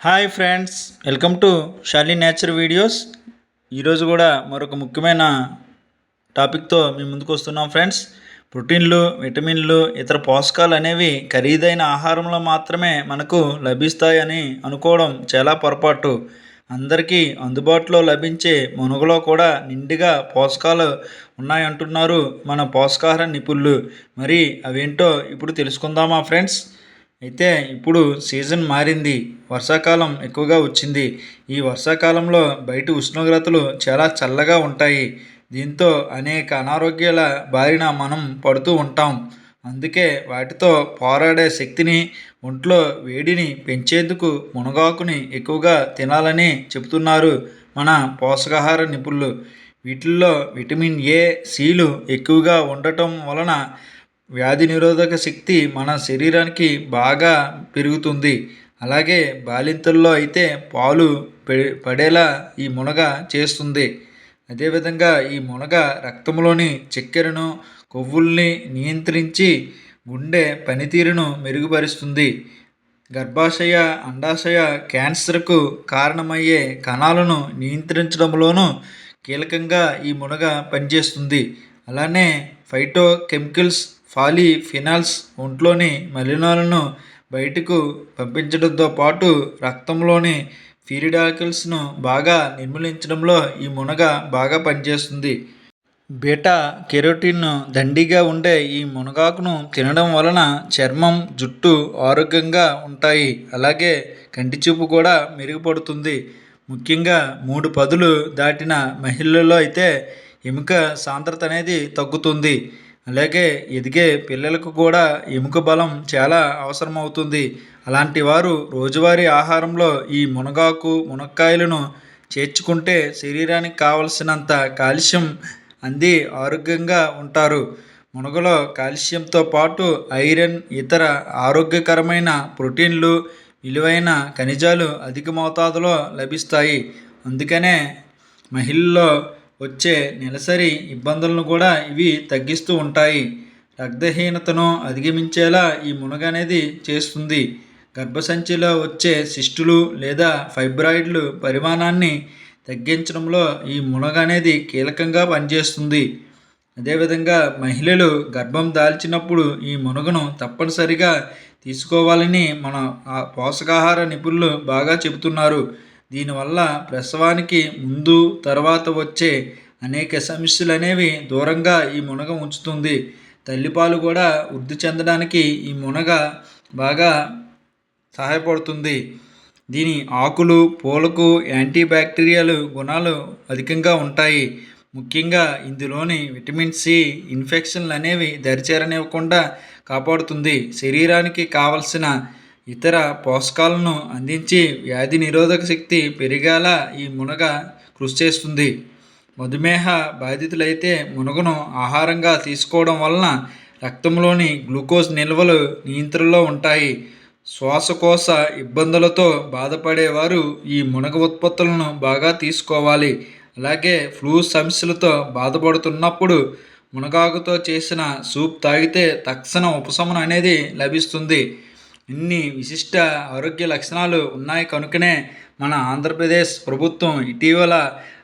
Hi friends welcome to Shali nature videos. ఈరోజు కూడా మరొక ముఖ్యమైన టాపిక్తో మీ ముందుకు వస్తున్నాం ఫ్రెండ్స్. ప్రోటీన్లు విటమిన్లు ఇతర పోషకాలు అనేవి ఖరీదైన ఆహారంలో మాత్రమే మనకు లభిస్తాయని అనుకోవడం చాలా పొరపాటు. అందరికీ అందుబాటులో లభించే మునుగులో కూడా నిండుగా పోషకాలు ఉన్నాయంటున్నారు మన పోషకాహార నిపుణులు. మరి అవేంటో ఇప్పుడు తెలుసుకుందామా ఫ్రెండ్స్? అయితే ఇప్పుడు సీజన్ మారింది వర్షాకాలం ఎక్కువగా వచ్చింది. ఈ వర్షాకాలంలో బయట ఉష్ణోగ్రతలు చాలా చల్లగా ఉంటాయి. దీంతో అనేక అనారోగ్యాల బారిన మనం పడుతూ ఉంటాం. అందుకే వాటితో పోరాడే శక్తిని ఒంట్లో వేడిని పెంచేందుకు మునగాకుని ఎక్కువగా తినాలని చెబుతున్నారు మన పోషకాహార నిపుణులు. వీటిల్లో విటమిన్ ఏ సీలు ఎక్కువగా ఉండటం వలన వ్యాధి నిరోధక శక్తి మన శరీరానికి బాగా పెరుగుతుంది. అలాగే బాలింతల్లో అయితే పాలు పడేలా ఈ మునగ చేస్తుంది. అదేవిధంగా ఈ మునగ రక్తంలోని చక్కెరను కొవ్వుల్ని నియంత్రించి గుండె పనితీరును మెరుగుపరుస్తుంది. గర్భాశయ అండాశయ క్యాన్సర్కు కారణమయ్యే కణాలను నియంత్రించడంలోనూ కీలకంగా ఈ మునగ పనిచేస్తుంది. అలానే ఫైటో కెమికల్స్ ఫినాల్స్ ఒంట్లోని మలినాలను బయటకు పంపించడంతో పాటు రక్తంలోని ఫీరిడాకిల్స్ను బాగా నిర్మూలించడంలో ఈ మునగ బాగా పనిచేస్తుంది. బీటా కెరోటిన్ దండిగా ఉండే ఈ మునగాకును తినడం వలన చర్మం జుట్టు ఆరోగ్యంగా ఉంటాయి. అలాగే కంటి చూపు కూడా మెరుగుపడుతుంది. ముఖ్యంగా మూడు పదులు దాటిన మహిళల్లో అయితే ఎముక సాంద్రత అనేది తగ్గుతుంది. అలాగే ఎదిగే పిల్లలకు కూడా ఎముక బలం చాలా అవసరమవుతుంది. అలాంటి వారు రోజువారీ ఆహారంలో ఈ మునగాకు మునక్కాయలను చేర్చుకుంటే శరీరానికి కావలసినంత కాల్షియం అంది ఆరోగ్యంగా ఉంటారు. మునగలో కాల్షియంతో పాటు ఐరన్ ఇతర ఆరోగ్యకరమైన ప్రోటీన్లు విలువైన ఖనిజాలు అధిక మోతాదులో లభిస్తాయి. అందుకనే మహిళల్లో వచ్చే నెలసరి ఇబ్బందులను కూడా ఇవి తగ్గిస్తూ ఉంటాయి. రక్తహీనతను అధిగమించేలా ఈ మునగ అనేది చేస్తుంది. గర్భసంచిలో వచ్చే సిస్టులు లేదా ఫైబ్రాయిడ్లు పరిమాణాన్ని తగ్గించడంలో ఈ మునగ అనేది కీలకంగా పనిచేస్తుంది. అదేవిధంగా మహిళలు గర్భం దాల్చినప్పుడు ఈ మునగను తప్పనిసరిగా తీసుకోవాలని మన పోషకాహార నిపుణులు బాగా చెబుతున్నారు. దీనివల్ల ప్రసవానికి ముందు తర్వాత వచ్చే అనేక సమస్యలు అనేవి దూరంగా ఈ మునగ ఉంచుతుంది. తల్లిపాలు కూడా వృద్ధి చెందడానికి ఈ మునగ బాగా సహాయపడుతుంది. దీని ఆకులు పూలకు యాంటీబ్యాక్టీరియల్ గుణాలు అధికంగా ఉంటాయి. ముఖ్యంగా ఇందులోని విటమిన్ సి ఇన్ఫెక్షన్లు అనేవి దరిచేరనివ్వకుండా కాపాడుతుంది. శరీరానికి కావలసిన ఇతర పోషకాలను అందించి వ్యాధి నిరోధక శక్తి పెరిగేలా ఈ మునగ కృషి చేస్తుంది. మధుమేహ బాధితులైతే మునగను ఆహారంగా తీసుకోవడం వలన రక్తంలోని గ్లూకోజ్ నిల్వలు నియంత్రణలో ఉంటాయి. శ్వాసకోశ ఇబ్బందులతో బాధపడేవారు ఈ మునగ ఉత్పత్తులను బాగా తీసుకోవాలి. అలాగే ఫ్లూ సమస్యలతో బాధపడుతున్నప్పుడు మునగాకుతో చేసిన సూప్ తాగితే తక్షణ ఉపశమనం అనేది లభిస్తుంది. ఇన్ని విశిష్ట ఆరోగ్య లక్షణాలు ఉన్నాయి కనుకనే మన ఆంధ్రప్రదేశ్ ప్రభుత్వం ఇటీవల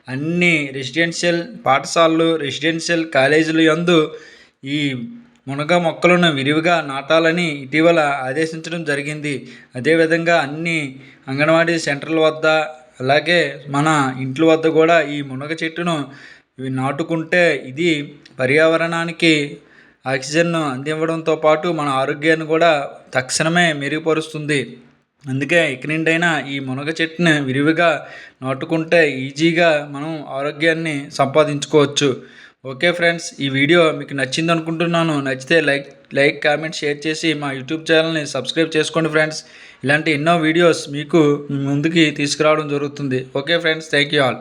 అన్ని రెసిడెన్షియల్ పాఠశాలలు రెసిడెన్షియల్ కాలేజీలు యందు ఈ మునగ మొక్కలను విరివిగా నాటాలని ఇటీవల ఆదేశించడం జరిగింది. అదేవిధంగా అన్ని అంగన్వాడీ సెంటర్ల వద్ద అలాగే మన ఇంట్ల వద్ద కూడా ఈ మునగ చెట్టును నాటుకుంటే ఇది పర్యావరణానికి ఆక్సిజన్ను అందివ్వడంతో పాటు మన ఆరోగ్యాన్ని కూడా తక్షణమే మెరుగుపరుస్తుంది. అందుకే నుండైనా ఈ మునగ చెట్టుని విరివిగా నాటుకుంటే ఈజీగా మనం ఆరోగ్యాన్ని సంపాదించుకోవచ్చు. ఓకే ఫ్రెండ్స్ ఈ వీడియో మీకు నచ్చింది అనుకుంటున్నాను నచ్చితే లైక్ లైక్ కామెంట్ షేర్ చేసి మా యూట్యూబ్ ఛానల్ని సబ్స్క్రైబ్ చేసుకోండి ఫ్రెండ్స్. ఇలాంటి ఎన్నో వీడియోస్ మీకు ముందుకి తీసుకురావడం జరుగుతుంది. Okay friends thank you all.